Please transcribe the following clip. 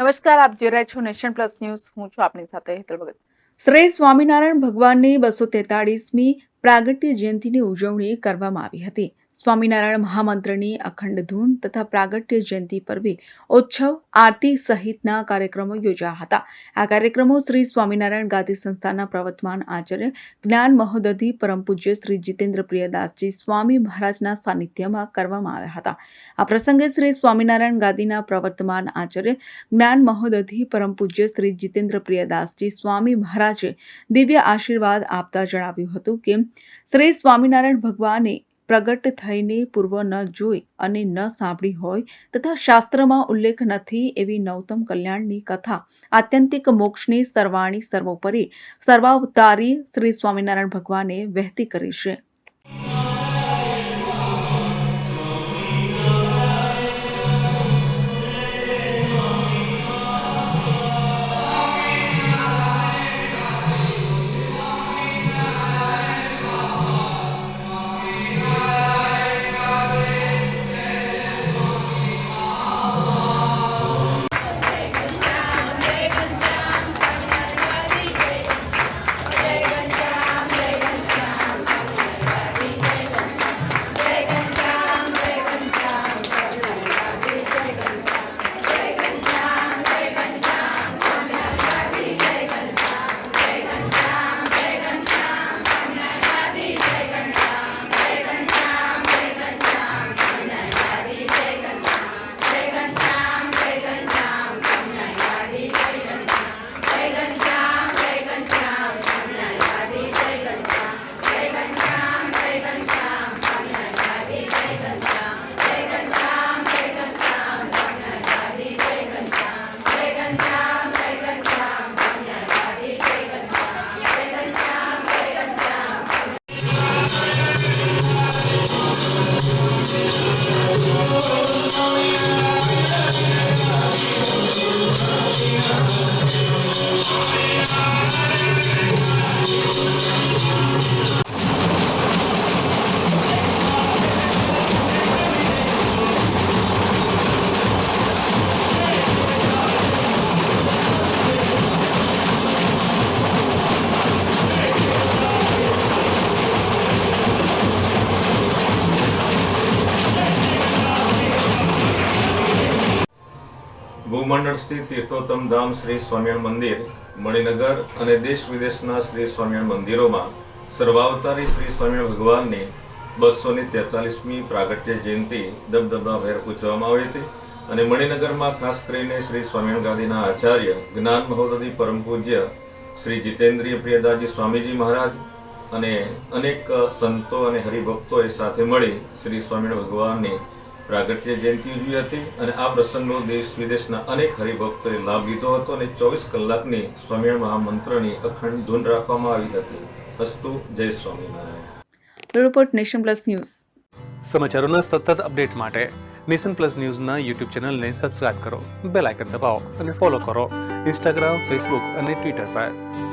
નમસ્કાર, આપ જોઈ રહ્યા છો નેશન પ્લસ ન્યૂઝ. હું છું આપની સાથે હેતલ ભગત. શ્રી સ્વામિનારાયણ ભગવાનની બસો તેતાળીસમી પ્રાગટ્ય જયંતિની ઉજવણી કરવામાં આવી હતી. સ્વામિનારાયણ મહામંત્રની અખંડ ધૂન તથા પ્રાગટ્ય જયંતિ પર્વે ઉત્સવ, આરતી સહિતના કાર્યક્રમો યોજાયા હતા. આ કાર્યક્રમો શ્રી સ્વામિનારાયણ ગાદી સંસ્થાના પ્રવર્તમાન આચાર્ય જ્ઞાન મહોદધિ, પરમ પૂજ્ય શ્રી જીતેન્દ્ર પ્રિયદાસજી સ્વામી મહારાજના સાનિધ્યમાં કરવામાં આવ્યા હતા. આ પ્રસંગે શ્રી સ્વામિનારાયણ ગાદીના પ્રવર્તમાન આચાર્ય જ્ઞાન મહોદધિ, પરમ પૂજ્ય શ્રી જીતેન્દ્ર પ્રિયદાસજી સ્વામી મહારાજે દિવ્ય આશીર્વાદ આપતા જણાવ્યું હતું કે શ્રી સ્વામિનારાયણ ભગવાને પ્રગટ થઈને પૂર્વ ન જોઈ અને ન સાંભળી હોય તથા શાસ્ત્રમાં ઉલ્લેખ નથી એવી નવતમ કલ્યાણની કથા. આત્યંતિક મોક્ષની સર્વાણી સર્વોપરી સર્વાવતારી શ્રી સ્વામિનારાયણ ભગવાને વહેતી કરી છે. ભૂમંડળ સ્થિત તીર્થોત્તમ ધામ શ્રી સ્વામિનારાયણ મંદિર, મણિનગર અને દેશ વિદેશના શ્રી સ્વામિનારાયણ મંદિરોમાં સર્વાવતારી શ્રી સ્વામિનારાયણ ભગવાનની બસો ની તેતાલીસમી પ્રાગટ્ય જયંતિ દબદબાભેર ઉજવવામાં આવી હતી અને મણિનગરમાં ખાસ કરીને શ્રી સ્વામિનારાયણ ગાંધીના આચાર્ય જ્ઞાન મહોદધિ પરમ પૂજ્ય શ્રી જીતેન્દ્રિય પ્રિયદાજી સ્વામીજી મહારાજ અને અનેક સંતો અને હરિભક્તોએ સાથે મળી શ્રી સ્વામિનારાયણ ભગવાનની પ્રાગટ્ય જયંતિ ઉજવી હતી અને આ પ્રસંગનો દેશ વિદેશના અનેક હરિભક્તોએ લાભ લીધો હતો અને ચોવીસ કલાકની સ્વામિનારાયણ મહામંત્રની અખંડ ધૂન રાખવામાં આવી હતી. અસ્તુ જય Swaminarayan. Report nation plus news. સમાચારોના સતત અપડેટ માટે નેશન પ્લસ ન્યૂઝના યુટ્યુબ ચેનલને સબસ્ક્રાઇબ કરો બેલ આઇકન દબાવો અને ફોલો કરો ઇન્સ્ટાગ્રામ ફેસબુક અને ટ્વિટર પર.